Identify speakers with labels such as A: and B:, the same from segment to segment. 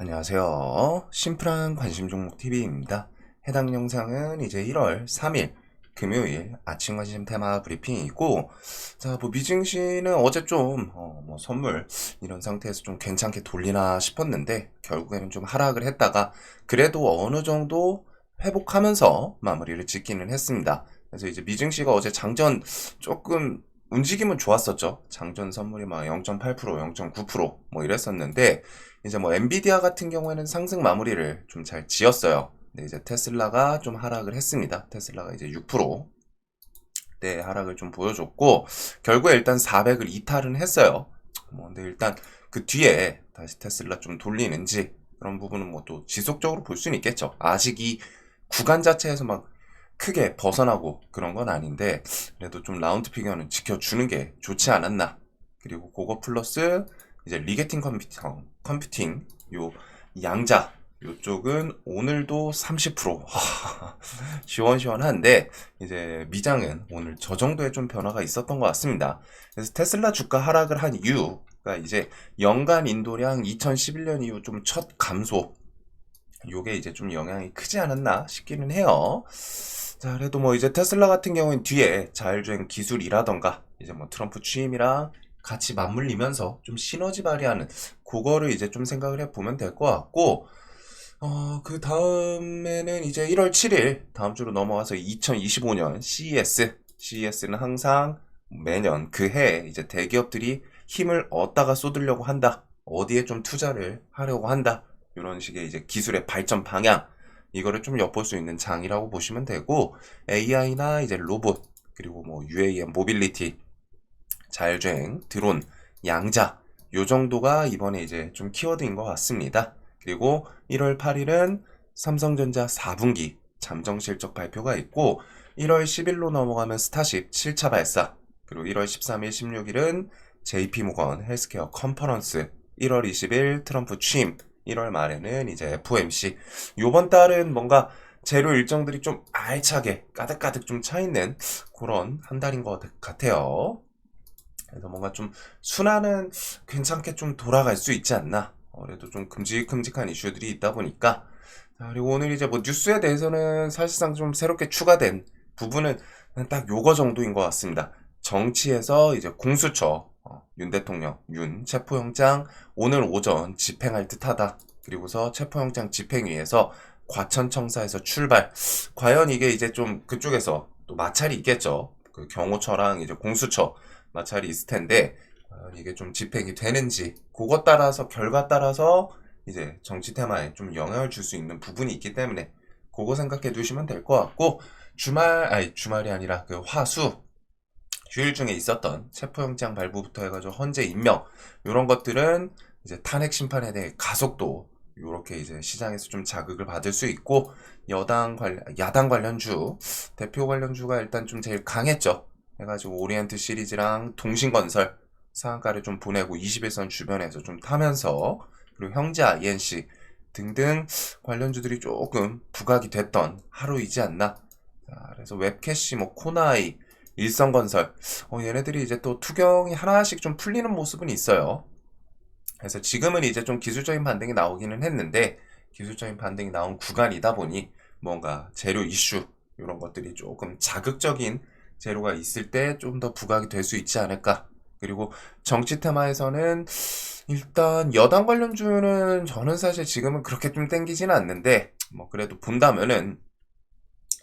A: 안녕하세요. 심플한 관심 종목 TV입니다. 해당 영상은 이제 1월 3일 금요일 아침 관심 테마 브리핑이고, 자, 뭐 미증시는 어제 좀, 어, 뭐 선물 이런 상태에서 좀 괜찮게 돌리나 싶었는데, 결국에는 좀 하락을 했다가, 그래도 어느 정도 회복하면서 마무리를 짓기는 했습니다. 그래서 이제 미증시가 어제 장전 조금 움직임은 좋았었죠. 장전 선물이 막 0.8%, 0.9%뭐 이랬었는데, 이제 뭐 엔비디아 같은 경우에는 상승 마무리를 좀 잘 지었어요. 근데 이제 테슬라가 좀 하락을 했습니다. 테슬라가 이제 6%. 네, 하락을 좀 보여줬고, 결국에 일단 400을 이탈은 했어요. 뭐, 근데 일단 그 뒤에 다시 테슬라 좀 돌리는지, 그런 부분은 뭐 또 지속적으로 볼 수는 있겠죠. 아직 이 구간 자체에서 막 크게 벗어나고 그런 건 아닌데, 그래도 좀 라운드 피겨는 지켜주는 게 좋지 않았나. 그리고 그거 플러스 이제 리게팅 컴퓨팅, 컴퓨팅 요 양자 요쪽은 오늘도 30% 시원시원한데 이제 미장은 오늘 저 정도의 좀 변화가 있었던 것 같습니다. 그래서 테슬라 주가 하락을 한 이유가 이제 연간 인도량 2011년 이후 좀 첫 감소 요게 이제 좀 영향이 크지 않았나 싶기는 해요. 자, 그래도 뭐 이제 테슬라 같은 경우는 뒤에 자율주행 기술이라던가 이제 뭐 트럼프 취임이랑 같이 맞물리면서 좀 시너지 발휘하는 그거를 이제 좀 생각을 해보면 될 것 같고 어, 그 다음에는 이제 1월 7일 다음 주로 넘어가서 2025년 CES CES는 항상 매년 그 해 이제 대기업들이 힘을 얻다가 쏟으려고 한다. 어디에 좀 투자를 하려고 한다 이런 식의 이제 기술의 발전 방향 이거를 좀 엿볼 수 있는 장이라고 보시면 되고 AI나 이제 로봇 그리고 뭐 UAM 모빌리티 자율주행, 드론, 양자 요 정도가 이번에 이제 좀 키워드인 것 같습니다. 그리고 1월 8일은 삼성전자 4분기 잠정 실적 발표가 있고 1월 10일로 넘어가면 스타쉽 7차 발사 그리고 1월 13일, 16일은 JP모건 헬스케어 컨퍼런스 1월 20일 트럼프 취임 1월 말에는 이제 FOMC 요번 달은 뭔가 재료 일정들이 좀 알차게 가득가득 좀 차있는 그런 한 달인 것 같아요. 그래서 뭔가 좀 순환은 괜찮게 좀 돌아갈 수 있지 않나. 어, 그래도 좀 큼직큼직한 이슈들이 있다 보니까. 자, 그리고 오늘 이제 뭐 뉴스에 대해서는 사실상 좀 새롭게 추가된 부분은 딱 요거 정도인 것 같습니다. 정치에서 이제 공수처, 어, 윤 대통령, 윤 체포영장 오늘 오전 집행할 듯하다. 그리고서 체포영장 집행위에서 과천청사에서 출발. 과연 이게 이제 좀 그쪽에서 또 마찰이 있겠죠. 그 경호처랑 이제 공수처. 마찰이 있을 텐데 과연 이게 좀 집행이 되는지 그것 따라서 결과 따라서 이제 정치 테마에 좀 영향을 줄 수 있는 부분이 있기 때문에 그거 생각해 두시면 될 것 같고 주말 아니 주말이 아니라 그 화수 휴일 중에 있었던 체포영장 발부부터 해가지고 헌재 임명 이런 것들은 이제 탄핵 심판에 대해 가속도 이렇게 이제 시장에서 좀 자극을 받을 수 있고 여당 관련 야당 관련주 대표 관련주가 일단 좀 제일 강했죠. 해가지고 오리엔트 시리즈랑 동신건설 상한가를 좀 보내고 21선 주변에서 좀 타면서 그리고 형제 INC 등등 관련주들이 조금 부각이 됐던 하루이지 않나. 자, 그래서 웹캐시, 뭐 코나이, 일성건설, 어, 얘네들이 이제 또 투경이 하나씩 좀 풀리는 모습은 있어요. 그래서 지금은 이제 좀 기술적인 반등이 나오기는 했는데 기술적인 반등이 나온 구간이다 보니 뭔가 재료 이슈 이런 것들이 조금 자극적인 재료가 있을 때 좀 더 부각이 될 수 있지 않을까. 그리고 정치 테마에서는 일단 여당 관련주는 저는 사실 지금은 그렇게 좀 땡기지는 않는데 뭐 그래도 본다면은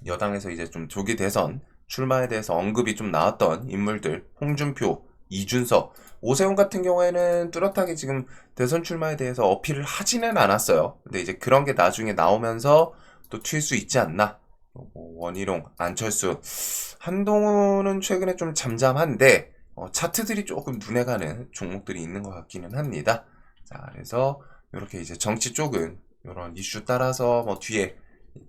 A: 여당에서 이제 좀 조기 대선 출마에 대해서 언급이 좀 나왔던 인물들 홍준표, 이준석, 오세훈 같은 경우에는 뚜렷하게 지금 대선 출마에 대해서 어필을 하지는 않았어요. 근데 이제 그런 게 나중에 나오면서 또 튈 수 있지 않나. 뭐 원희룡, 안철수, 한동훈은 최근에 좀 잠잠한데 어, 차트들이 조금 눈에 가는 종목들이 있는 것 같기는 합니다. 자, 그래서 이렇게 이제 정치 쪽은 이런 이슈 따라서 뭐 뒤에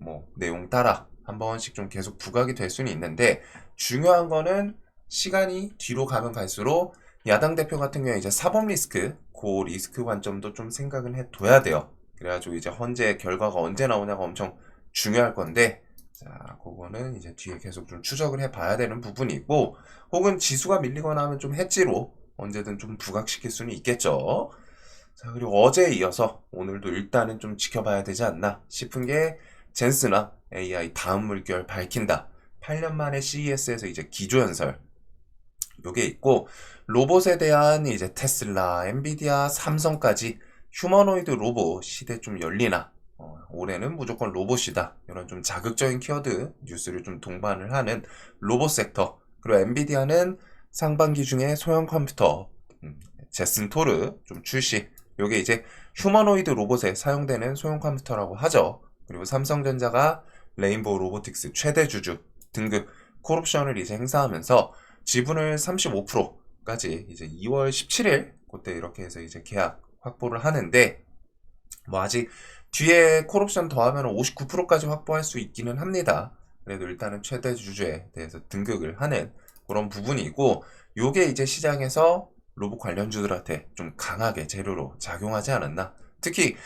A: 뭐 내용 따라 한 번씩 좀 계속 부각이 될 수는 있는데 중요한 거는 시간이 뒤로 가면 갈수록 야당 대표 같은 경우에 이제 사법 리스크, 그 리스크 관점도 좀 생각을 해둬야 돼요. 그래가지고 이제 헌재 결과가 언제 나오냐가 엄청 중요할 건데 자, 그거는 이제 뒤에 계속 좀 추적을 해봐야 되는 부분이고, 혹은 지수가 밀리거나 하면 좀 해지로 언제든 좀 부각시킬 수는 있겠죠. 자, 그리고 어제에 이어서 오늘도 일단은 좀 지켜봐야 되지 않나 싶은 게 젠스나 AI 다음 물결 밝힌다. 8년 만에 CES에서 이제 기조연설. 요게 있고, 로봇에 대한 이제 테슬라, 엔비디아, 삼성까지 휴머노이드 로봇 시대 좀 열리나. 어, 올해는 무조건 로봇이다. 이런 좀 자극적인 키워드 뉴스를 좀 동반을 하는 로봇 섹터. 그리고 엔비디아는 상반기 중에 소형 컴퓨터, 음, 제슨 토르 좀 출시. 요게 이제 휴머노이드 로봇에 사용되는 소형 컴퓨터라고 하죠. 그리고 삼성전자가 레인보우 로보틱스 최대 주주 등급 콜옵션을 이제 행사하면서 지분을 35%까지 이제 2월 17일 그때 이렇게 해서 이제 계약 확보를 하는데 뭐 아직 뒤에 콜옵션 더하면 59%까지 확보할 수 있기는 합니다. 그래도 일단은 최대 주주에 대해서 등극을 하는 그런 부분이고 요게 이제 시장에서 로봇 관련주들한테 좀 강하게 재료로 작용하지 않았나. 특히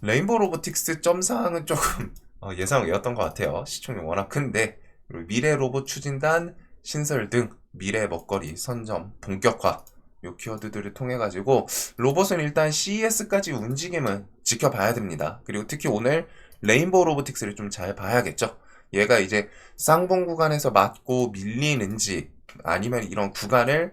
A: 레인보우 로보틱스 점상은 조금 어, 예상 외였던 것 같아요. 시총이 워낙 큰데 미래 로봇 추진단 신설 등 미래 먹거리 선점 본격화 요 키워드들을 통해 가지고 로봇은 일단 CES까지 움직임은 지켜봐야 됩니다. 그리고 특히 오늘 레인보우 로보틱스를 좀 잘 봐야겠죠. 얘가 이제 쌍봉 구간에서 맞고 밀리는지 아니면 이런 구간을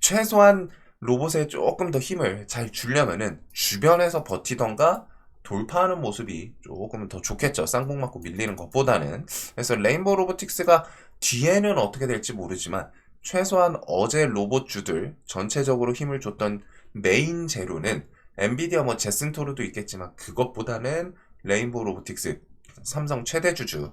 A: 최소한 로봇에 조금 더 힘을 잘 주려면은 주변에서 버티던가 돌파하는 모습이 조금 더 좋겠죠. 쌍봉 맞고 밀리는 것보다는. 그래서 레인보우 로보틱스가 뒤에는 어떻게 될지 모르지만 최소한 어제 로봇주들 전체적으로 힘을 줬던 메인 재료는 엔비디아 뭐 제슨토르도 있겠지만 그것보다는 레인보우 로보틱스 삼성 최대 주주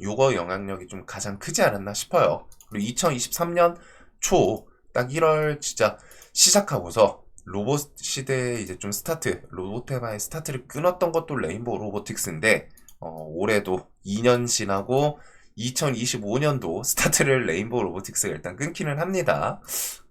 A: 요거 영향력이 좀 가장 크지 않았나 싶어요. 그리고 2023년 초 딱 1월 진짜 시작하고서 로봇 시대에 이제 좀 스타트, 로봇 테마의 스타트를 끊었던 것도 레인보우 로보틱스인데, 어, 올해도 2년 지나고 2025년도 스타트를 레인보우 로보틱스가 일단 끊기는 합니다.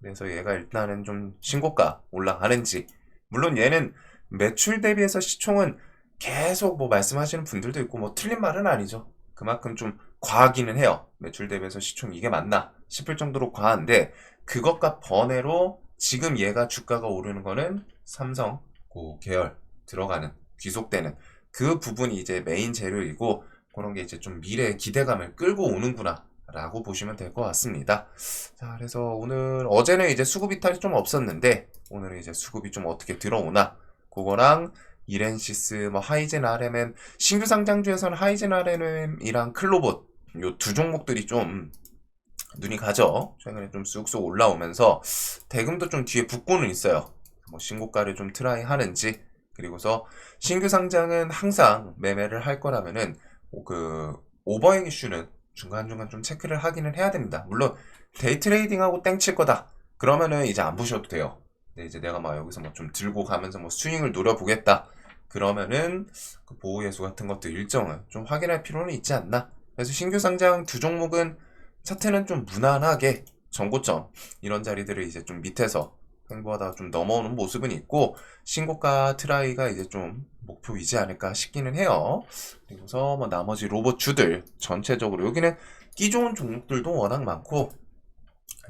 A: 그래서 얘가 일단은 좀 신고가 올라가는지, 물론 얘는 매출 대비해서 시총은 계속 뭐 말씀하시는 분들도 있고 뭐 틀린 말은 아니죠. 그만큼 좀 과하기는 해요. 매출 대비해서 시총 이게 맞나 싶을 정도로 과한데 그것과 번외로 지금 얘가 주가가 오르는 거는 삼성 그 계열 들어가는 귀속되는 그 부분이 이제 메인 재료이고 그런 게 이제 좀 미래의 기대감을 끌고 오는구나 라고 보시면 될 것 같습니다. 자, 그래서 오늘 어제는 이제 수급 이탈이 좀 없었는데 오늘은 이제 수급이 좀 어떻게 들어오나 그거랑 이렌시스, 뭐 하이젠 RMM 신규 상장주에서는 하이젠 RMM이랑 클로봇 요 두 종목들이 좀 눈이 가죠. 최근에 좀 쑥쑥 올라오면서 대금도 좀 뒤에 붙고는 있어요. 뭐 신고가를 좀 트라이 하는지 그리고서 신규 상장은 항상 매매를 할 거라면은 그 오버행 이슈는 중간중간 좀 체크를 하기는 해야 됩니다. 물론 데이 트레이딩하고 땡칠 거다. 그러면은 이제 안 보셔도 돼요. 근데 이제 내가 막 여기서 뭐 좀 들고 가면서 뭐 스윙을 노려보겠다. 그러면은 그 보호 예수 같은 것도 일정은 좀 확인할 필요는 있지 않나. 그래서 신규 상장 두 종목은 차트는 좀 무난하게 전고점 이런 자리들을 이제 좀 밑에서 횡보하다가 좀 넘어오는 모습은 있고 신고가 트라이가 이제 좀 목표이지 않을까 싶기는 해요. 그리고서 뭐 나머지 로봇 주들 전체적으로 여기는 끼 좋은 종목들도 워낙 많고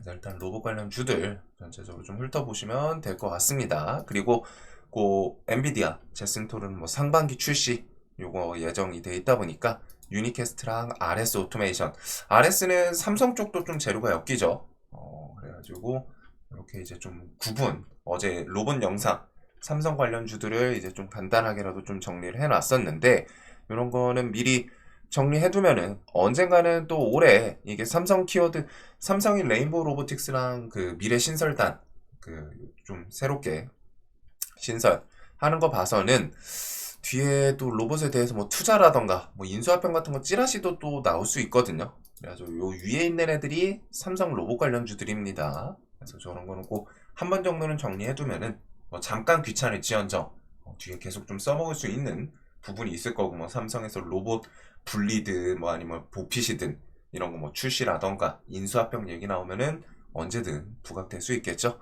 A: 일단 로봇 관련 주들 전체적으로 좀 훑어보시면 될 것 같습니다. 그리고 그 엔비디아 제슨토르는 뭐 상반기 출시 요거 예정이 돼 있다 보니까 유니캐스트랑 RS 오토메이션. RS는 삼성 쪽도 좀 재료가 엮이죠. 어, 그래가지고 이렇게 이제 좀 구분. 어제 로봇 영상 삼성 관련 주들을 이제 좀 간단하게라도 좀 정리를 해놨었는데 이런 거는 미리 정리해두면은 언젠가는 또 올해 이게 삼성 키워드 삼성이 레인보우 로보틱스랑 그 미래 신설단 그 좀 새롭게 신설 하는 거 봐서는 뒤에 또 로봇에 대해서 뭐 투자라던가 뭐 인수합병 같은 거 찌라시도 또 나올 수 있거든요. 그래서 요 위에 있는 애들이 삼성 로봇 관련주들입니다. 그래서 저런 거는 꼭 한 번 정도는 정리해두면은 뭐 잠깐 귀찮을지언정 어, 뒤에 계속 좀 써먹을 수 있는 부분이 있을 거고 뭐 삼성에서 로봇 분리든 뭐 아니면 보핏이든 이런 거 뭐 출시라던가 인수합병 얘기 나오면은 언제든 부각될 수 있겠죠.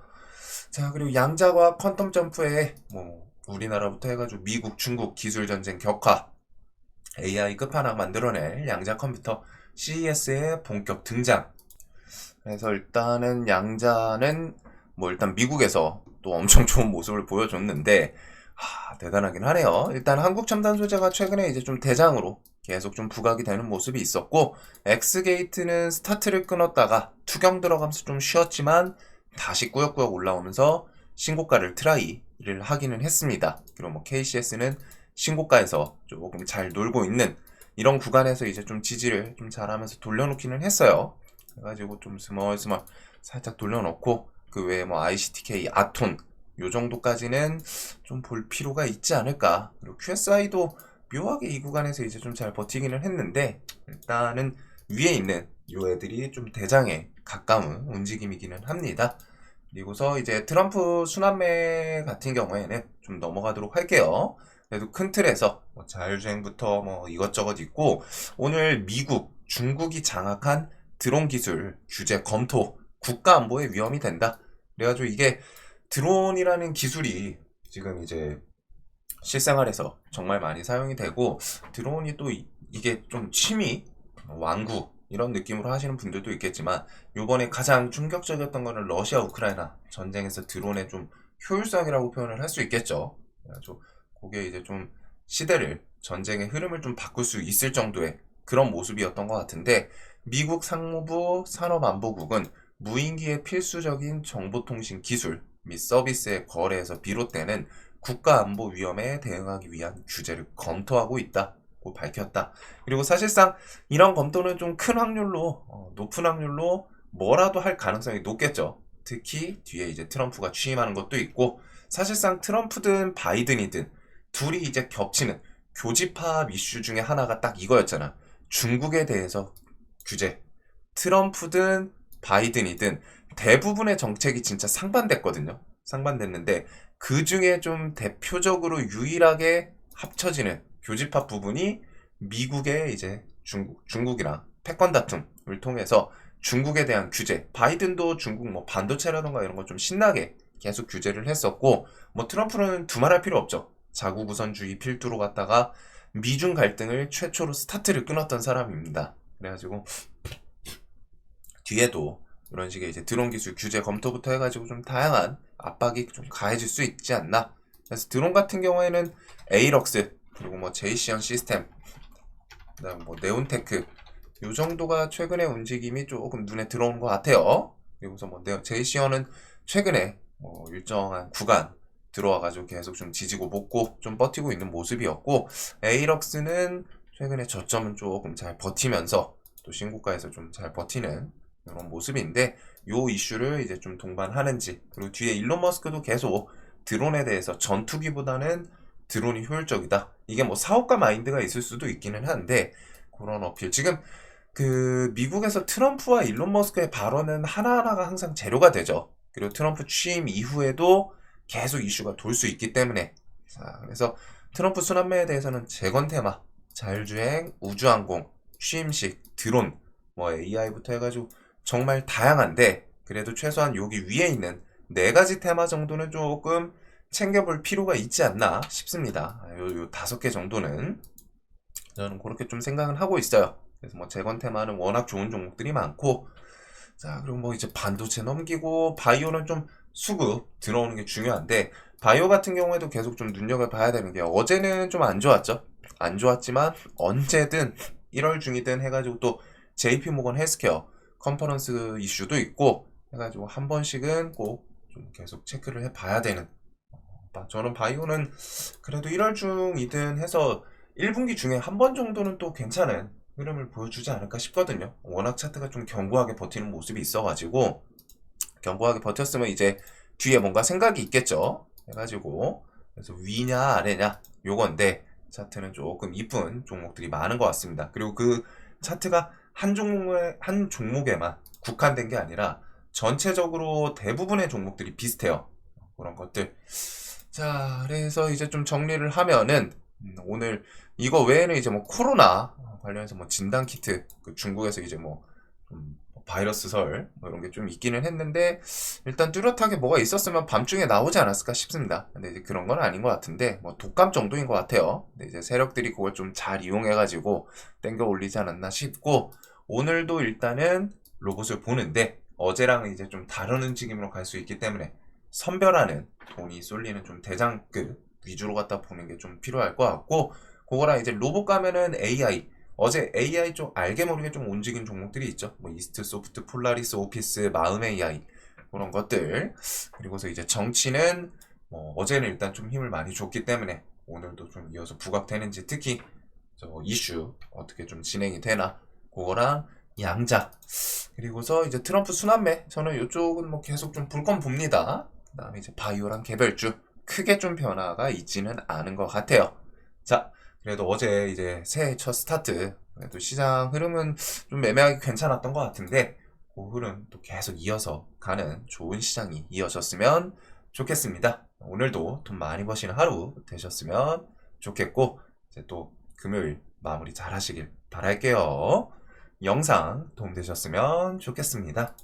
A: 자 그리고 양자과 퀀텀 점프에 뭐 우리나라부터 해가지고 미국, 중국 기술 전쟁 격화, AI 끝판왕 만들어낼 양자 컴퓨터 CES의 본격 등장. 그래서 일단은 양자는 뭐 일단 미국에서 또 엄청 좋은 모습을 보여줬는데 하, 대단하긴 하네요. 일단 한국 첨단 소재가 최근에 이제 좀 대장으로 계속 좀 부각이 되는 모습이 있었고 엑스게이트는 스타트를 끊었다가 투경 들어가면서 좀 쉬었지만 다시 꾸역꾸역 올라오면서 신고가를 트라이 를 하기는 했습니다. 그리고 뭐 KCS는 신고가에서 조금 잘 놀고 있는 이런 구간에서 이제 좀 지지를 좀 잘하면서 돌려놓기는 했어요. 그래가지고 좀 스멀스멀 살짝 돌려놓고 그 외에 뭐 ICTK, 아톤 요 정도까지는 좀 볼 필요가 있지 않을까. 그리고 QSI도 묘하게 이 구간에서 이제 좀 잘 버티기는 했는데 일단은 위에 있는 요 애들이 좀 대장에 가까운 움직임이기는 합니다. 그리고서 이제 트럼프 순환매 같은 경우에는 좀 넘어가도록 할게요. 그래도 큰 틀에서 뭐 자율주행부터 뭐 이것저것 있고 오늘 미국, 중국이 장악한 드론 기술 규제 검토 국가 안보에 위험이 된다. 그래가지고 이게 드론이라는 기술이 지금 이제 실생활에서 정말 많이 사용이 되고 드론이 또 이, 게좀 취미, 완구 이런 느낌으로 하시는 분들도 있겠지만 요번에 가장 충격적이었던 거는 러시아 우크라이나 전쟁에서 드론의 좀 효율성이라고 표현을 할 수 있겠죠. 그래가지고 그게 이제 좀 시대를 전쟁의 흐름을 좀 바꿀 수 있을 정도의 그런 모습이었던 것 같은데 미국 상무부 산업안보국은 무인기의 필수적인 정보통신 기술 및 서비스의 거래에서 비롯되는 국가안보 위험에 대응하기 위한 규제를 검토하고 있다 고 밝혔다. 그리고 사실상 이런 검토는 좀 큰 확률로 어, 높은 확률로 뭐라도 할 가능성이 높겠죠. 특히 뒤에 이제 트럼프가 취임하는 것도 있고 사실상 트럼프든 바이든이든 둘이 이제 겹치는 교집합 이슈 중에 하나가 딱 이거였잖아. 중국에 대해서 규제. 트럼프든 바이든이든 대부분의 정책이 진짜 상반됐거든요. 상반됐는데 그 중에 좀 대표적으로 유일하게 합쳐지는 교집합 부분이 미국의 이제 중국, 중국이랑 패권 다툼을 통해서 중국에 대한 규제. 바이든도 중국 뭐 반도체라던가 이런 거 좀 신나게 계속 규제를 했었고, 뭐 트럼프는 두말할 필요 없죠. 자국 우선주의 필두로 갔다가 미중 갈등을 최초로 스타트를 끊었던 사람입니다. 그래가지고 뒤에도 이런 식의 이제 드론 기술 규제 검토부터 해가지고 좀 다양한 압박이 좀 가해질 수 있지 않나. 그래서 드론 같은 경우에는 에이럭스 그리고 뭐 제이시언 시스템, 그다음 뭐 네온테크 요 정도가 최근에 움직임이 조금 눈에 들어오는 것 같아요. 그리고서 뭐 네오- 제이시언은 최근에 뭐 일정한 구간 들어와가지고 계속 좀 지지고 볶고 좀 버티고 있는 모습이었고 에이럭스는 최근에 저점은 조금 잘 버티면서 또 신고가에서 좀 잘 버티는 이런 모습인데 요 이슈를 이제 좀 동반하는지 그리고 뒤에 일론 머스크도 계속 드론에 대해서 전투기보다는 드론이 효율적이다. 이게 뭐 사업가 마인드가 있을 수도 있기는 한데 그런 어필. 지금 그 미국에서 트럼프와 일론 머스크의 발언은 하나하나가 항상 재료가 되죠. 그리고 트럼프 취임 이후에도 계속 이슈가 돌 수 있기 때문에 자, 그래서 트럼프 순환매에 대해서는 재건 테마, 자율주행, 우주항공, 취임식, 드론, 뭐 AI부터 해가지고 정말 다양한데 그래도 최소한 여기 위에 있는 네 가지 테마 정도는 조금 챙겨볼 필요가 있지 않나 싶습니다. 아, 요, 요 다섯 개 정도는 저는 그렇게 좀 생각은 하고 있어요. 그래서 뭐 재건 테마는 워낙 좋은 종목들이 많고 자 그리고 뭐 이제 반도체 넘기고 바이오는 좀 수급 들어오는 게 중요한데 바이오 같은 경우에도 계속 좀 눈여겨봐야 되는 게 어제는 좀 안 좋았죠. 안 좋았지만 언제든 1월 중이든 해가지고 또 JP 모건 헬스케어 컨퍼런스 이슈도 있고 해가지고 한 번씩은 꼭 좀 계속 체크를 해봐야 되는 어, 저는 바이오는 그래도 1월 중이든 해서 1분기 중에 한 번 정도는 또 괜찮은 흐름을 보여주지 않을까 싶거든요. 워낙 차트가 좀 견고하게 버티는 모습이 있어가지고 견고하게 버텼으면 이제 뒤에 뭔가 생각이 있겠죠. 해가지고 그래서 위냐 아래냐 요건데 차트는 조금 이쁜 종목들이 많은 것 같습니다. 그리고 그 차트가 한 종목에 한 종목에만 국한된 게 아니라 전체적으로 대부분의 종목들이 비슷해요. 그런 것들. 자, 그래서 이제 좀 정리를 하면은 음, 오늘 이거 외에는 이제 뭐 코로나 관련해서 뭐 진단 키트 그 중국에서 이제 뭐좀 바이러스설 뭐 이런 게 좀 있기는 했는데 일단 뚜렷하게 뭐가 있었으면 밤중에 나오지 않았을까 싶습니다. 근데 이제 그런 건 아닌 것 같은데 뭐 독감 정도인 것 같아요. 근데 이제 세력들이 그걸 좀 잘 이용해가지고 땡겨 올리지 않았나 싶고 오늘도 일단은 로봇을 보는데 어제랑 이제 좀 다른 움직임으로 갈 수 있기 때문에 선별하는 돈이 쏠리는 좀 대장급 위주로 갖다 보는 게 좀 필요할 것 같고 그거랑 이제 로봇 가면은 AI 어제 AI 좀 알게 모르게 좀 움직인 종목들이 있죠. 뭐 이스트 소프트, 폴라리스 오피스, 마음 AI 그런 것들. 그리고서 이제 정치는 뭐 어제는 일단 좀 힘을 많이 줬기 때문에 오늘도 좀 이어서 부각되는지 특히 저 이슈 어떻게 좀 진행이 되나 그거랑 양자. 그리고서 이제 트럼프 순환매. 저는 이쪽은 뭐 계속 좀볼건 봅니다. 그 다음에 이제 바이오랑 개별주 크게 좀 변화가 있지는 않은 것 같아요. 자, 그래도 어제 이제 새해 첫 스타트 그래도 시장 흐름은 좀 매매하기 괜찮았던 것 같은데 그 흐름 또 계속 이어서 가는 좋은 시장이 이어졌으면 좋겠습니다. 오늘도 돈 많이 버시는 하루 되셨으면 좋겠고 이제 또 금요일 마무리 잘 하시길 바랄게요. 영상 도움되셨으면 좋겠습니다.